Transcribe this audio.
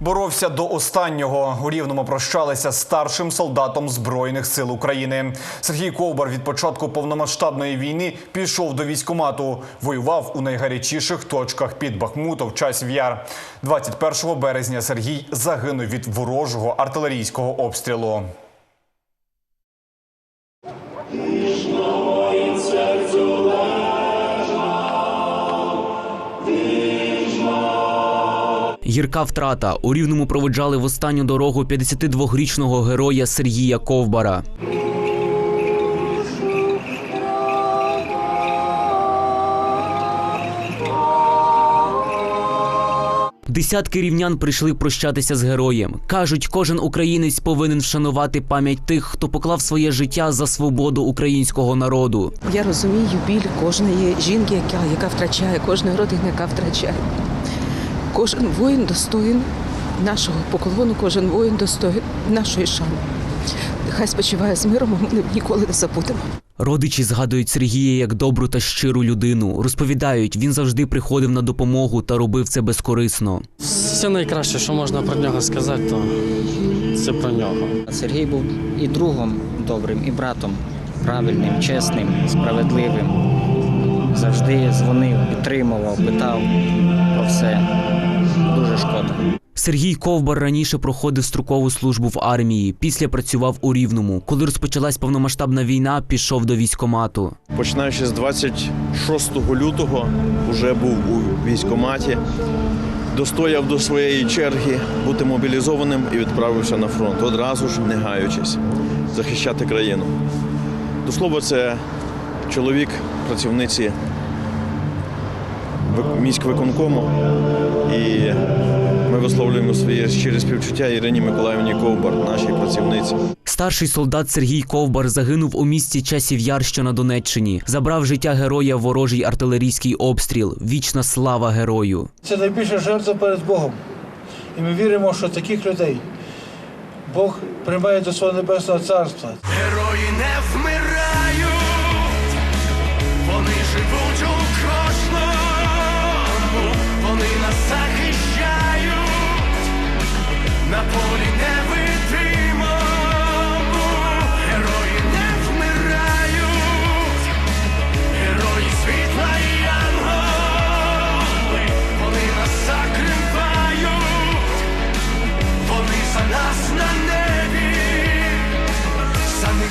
Боровся до останнього. У рівному прощалися старшим солдатом збройних сил України. Сергій Ковбар від початку повномасштабної війни пішов до військкомату. Воював у найгарячіших точках під Бахмутом, часів яр. 21 березня Сергій загинув від ворожого артилерійського обстрілу. Гірка втрата у рівному проведжали в останню дорогу 52-річного героя Сергія Ковбара. Десятки рівнян прийшли прощатися з героєм. кажуть, кожен українець повинен вшанувати пам'ять тих, хто поклав своє життя за свободу українського народу. Я розумію біль кожної жінки, яка, яка втрачає, кожної родини, яка втрачає. Кожен воїн достоїн нашого поклону, кожен воїн достоїн нашої шани. Хай спочиває з миром, а ми ніколи не забудемо. Родичі згадують Сергія як добру та щиру людину. Розповідають, він завжди приходив на допомогу та робив це безкорисно. Все найкраще, що можна про нього сказати, то це про нього. Сергій був і другом добрим, і братом правильним, чесним, справедливим. Завжди дзвонив, підтримував, питав про все. Сергій Ковбар раніше проходив строкову службу в армії. Після працював у Рівному. Коли розпочалась повномасштабна війна, пішов до військкомату. Починаючи з 26 лютого, вже був у військкоматі, достояв до своєї черги бути мобілізованим і відправився на фронт, одразу ж не гаючись, захищати країну. До слова, це чоловік працівниці міськвиконкому, і ми висловлюємо своє щире співчуття Ірині Миколаївні Ковбар, нашій працівниці. Старший солдат Сергій Ковбар загинув у місті Часів Яр, що на Донеччині. Забрав життя героя ворожий артилерійський обстріл. Вічна слава герою. Це найбільша жертва перед Богом. І ми віримо, що таких людей Бог приймає до свого небесного царства. Герої не вмирають,